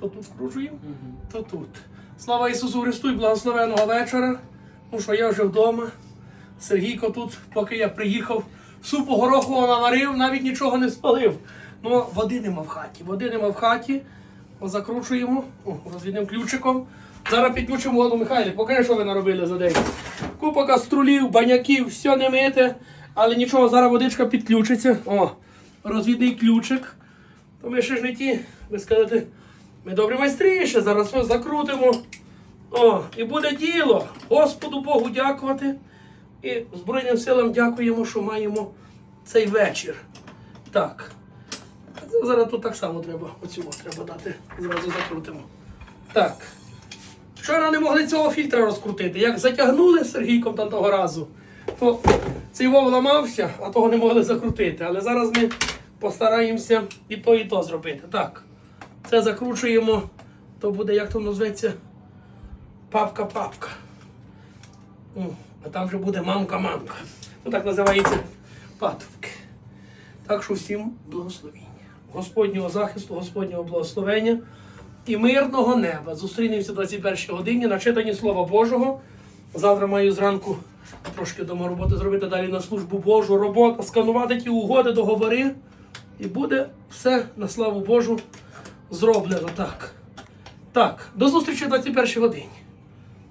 То тут вкручуємо, то тут. Слава Ісусу Христу і благословеного вечора. Ну що я вже вдома. Сергійко тут, поки я приїхав, супу горохового наварив, навіть нічого не спалив. Ну, води нема в хаті. Води нема в хаті. Закручуємо о, розвідним ключиком. Зараз підключимо воду Михайлі. Покажи, що ви наробили за день. Купа каструлів, баняків, все не мите. Але нічого, зараз водичка підключиться. О, розвідний ключик. То ми ще ж не ті, ви скажете, ми добрі майстри ще, зараз все закрутимо. О, і буде діло. Господу Богу дякувати. І Збройним силам дякуємо, що маємо цей вечір. Так. Зараз тут так само треба. Оцю треба дати. Зразу закрутимо. Так. Вчора не могли цього фільтра розкрутити. Як затягнули Сергійком там того разу, то цей вов ламався, а того не могли закрутити. Але зараз ми постараємося і то, і то зробити. Так. Це закручуємо, то буде, як то називається, папка-папка. А там вже буде мамка-мамка. Ну так називається патовки. Так що всім благословіння. Господнього захисту, Господнього благословення і мирного неба. Зустрінемося в 21 годині на читанні Слова Божого. Завтра маю зранку трошки дома роботи зробити далі на службу Божу, робота, сканувати ті угоди, договори. І буде все на славу Божу зроблено так. Так, до зустрічі в 21 годині.